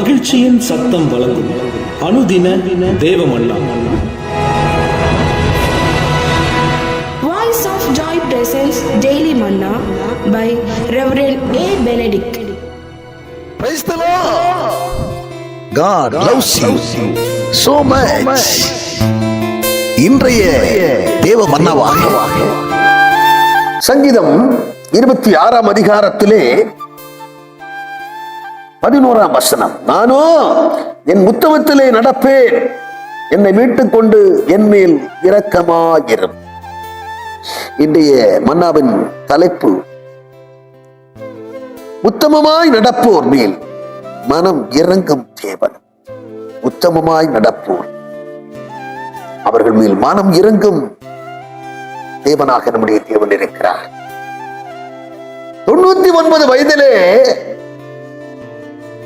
மகிழ்ச்சியின் சத்தம் வழங்கும் அனுதின தேவமல்லா Voice of Joy presents Daily Manna by Reverend A. Benedict. Praise the Lord. God loves you so much. இன்றைய தேவ மன்னவாக சங்கீதம் இருபத்தி ஆறாம் அதிகாரத்திலே பதினோராம் வசனம். நானோ என் முத்தமத்திலே நடப்பேன். என்னை மீட்டுக் கொண்டு என் மேல் இரக்கமாயிரும். இன்றைய மன்னாவின் தலைப்பு உத்தமமாய் நடப்போர் மேல் மனம் இறங்கும் தேவன். உத்தமமாய் நடப்போர். அவர்கள் மேல் மனம் இறங்கும் தேவனாக நம்முடைய தேவன் இருக்கிறார். தொண்ணூத்தி ஒன்பது வயதிலே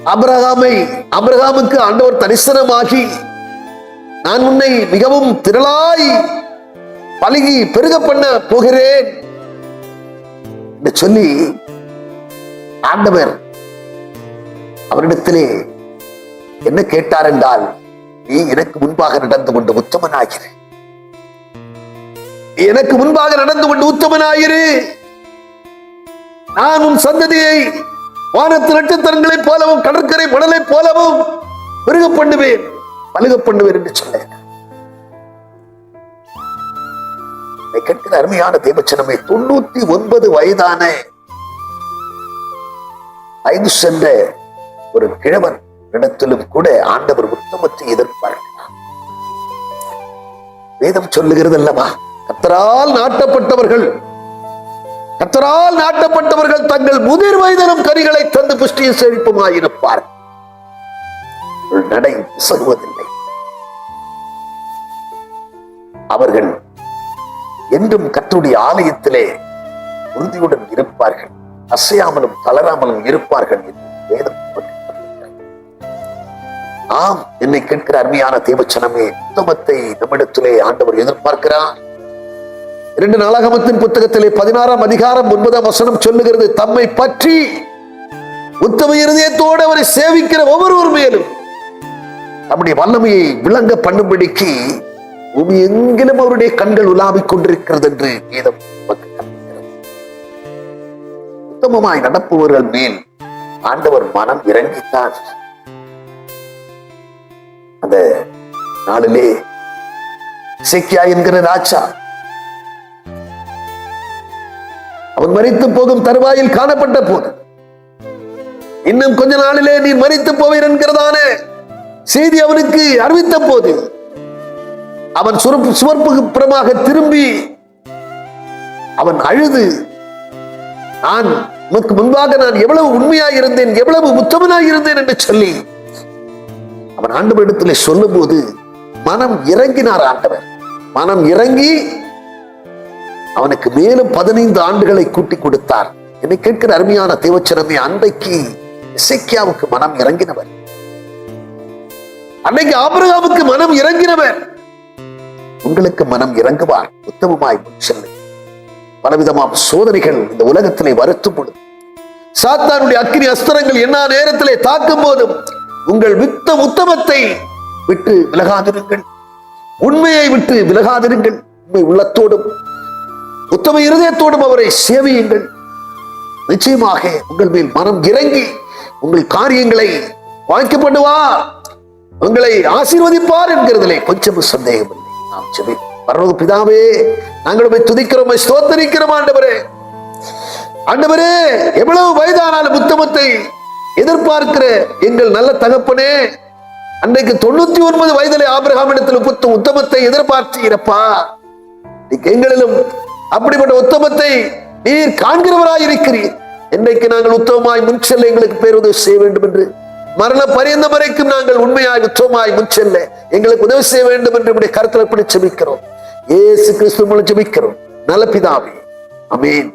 அபிரகாமை அபிரகாமுக்கு ஆண்டவர் தரிசனமாகி நான் உன்னை மிகவும் திரளாய் பழகி பெருக பண்ண போகிறேன் என்று சொல்லி ஆண்டவர் அவரிடத்திலே என்ன கேட்டார் என்றால் நீ எனக்கு முன்பாக நடந்து கொண்டு உத்தமனாகிரு எனக்கு முன்பாக நடந்து கொண்டு உத்தமனாயிரு. நான் உன் சந்ததியை வானத்து நட்சத்திரங்களைப் போலவும் கடற்கரை மணலை போலவும் பெருக பண்ணுவேன் பழுக பண்ணுவேன் என்று சொன்னேன் கேட்கிற அருமையான தேவச்சனமே தொண்ணூத்தி ஒன்பது வயதான ஐந்து சென்ற ஒரு கிழவன் இடத்திலும் கூட ஆண்டவர் உத்தமத்தை எதிர்பார்க்கிறார். வேதம் சொல்லுகிறது அல்லவா? கத்தரால் நாட்டப்பட்டவர்கள் கத்தரால் நாட்டப்பட்டவர்கள் தங்கள் முதிர் வயதிலும் கரிகளை தந்து புஷ்டியும் செழிப்புமாயிருப்பார் நடை சொல்வதில்லை அவர்கள் என்றும் கத்தருடைய ஆலயத்திலே உறுதியுடன் இருப்பார்கள். அசையாமலும் தளராமலும் இருப்பார்கள் என்று வேதம் ஆம் என்னை கேட்கிற அருமையான தேவச்சனமே உத்தமத்தை நம்மிடத்திலே ஆண்டவர் எதிர்பார்க்கிறார். இரண்டு நாளாகமத்தின் புத்தகத்திலே பதினாறாம் அதிகாரம் ஒன்பதாம் வசனம் சொல்லுகிறது தம்மை பற்றி உத்தம இருதயத்தோடு அவரை சேவிக்கிற ஒவ்வொருவர் மேலும் நம்முடைய வல்லமையை விளங்க பண்ணும்படிக்கு பூமி எங்கிலும் அவருடைய கண்கள் உலாவிக் கொண்டிருக்கிறது என்று வேதம் உத்தமமாய் நடப்புவர்கள் மேல் ஆண்டவர் மனம் இறங்கித்தான். அந்த நாளிலே இசைக்கியா என்கிற ராஜா அவன் மறித்து போகும் தருவாயில் காணப்பட்ட போது இன்னும் கொஞ்ச நாளிலே நீ மறித்து போவீர் என்கிறதான செய்தி அவனுக்கு அறிவித்த போது அவன் சுரப்பு சுவர்ப்புக்கு புறமாக திரும்பி அவன் அழுது நான் உனக்கு முன்பாக நான் எவ்வளவு உண்மையாக இருந்தேன் எவ்வளவு உத்தமனாக இருந்தேன் என்று சொல்லி அவன் ஆண்டவரிடத்தில் சொல்லும் போது மனம் இறங்கினார் ஆண்டவர். மனம் இறங்கி அவனுக்கு மேலும் பதினைந்து ஆண்டுகளை கூட்டி கொடுத்தார். என்னை கேட்கிற அருமையான தேவச்சனமே அன்றைக்கு இசைக்கியாவுக்கு மனம் இறங்கினவர். அன்னைக்கு ஆபிரகாமுக்கு மனம் இறங்கினவர். உங்களுக்கு மனம் இறங்குவார் உத்தமமாய் செல்லு. பலவிதமான சோதனைகள் இந்த உலகத்திலே வருத்தும் பொழுது. சாத்தானுடைய அக்னி அஸ்திரங்கள் என்ன நேரத்திலே தாக்கும் போதும் உங்கள் வித்த உத்தமத்தை விட்டு விலகாதிருங்கள். உண்மையை விட்டு விலகாதிருங்கள். உண்மை உள்ளத்தோடும் உத்தம இருதயத்தோடும் அவரை சேவியுங்கள். நிச்சயமாக உங்கள் மேல் மனம் இறங்கி உங்கள் காரியங்களை வாய்க்கப்படுவார் உங்களை ஆசீர்வதிப்பார் என்கிறதிலே கொஞ்சம் சந்தேகம் இல்லை நாம் செவி பரவது பிதாவே நாங்கள் போய் துதிக்கிறோம் ஸ்தோத்தரிக்கிறோம் ஆண்டவரே. ஆண்டவரே எவ்வளவு வயதானாலும் உத்தமத்தை எதிர்பார்க்கிற எங்கள் நல்ல தகப்பனே அன்றைக்கு தொண்ணூத்தி ஒன்பது வயதிலே ஆபிரகாம் இடத்தில் புத்த உத்தமத்தை எதிர்பார்த்து இருப்பா எங்களிலும் அப்படிப்பட்ட உத்தமத்தை நீர் காண்கிறவராய் இருக்கிறீர் என்றைக்கு நாங்கள் உத்தமமாய் முன் செல்ல எங்களுக்கு பேருதவி செய்ய வேண்டும் என்று. மரண பரியந்த வரைக்கும் நாங்கள் உண்மையாய் உத்தமமாய் முன் செல்ல எங்களுக்கு உதவி செய்ய வேண்டும் என்று நம்முடைய கருத்தில் எப்படி செபிக்கிறோம் ஏசு கிறிஸ்து மூலம் ஜெபிக்கிறோம். நல்ல பிதாவே. அமேன்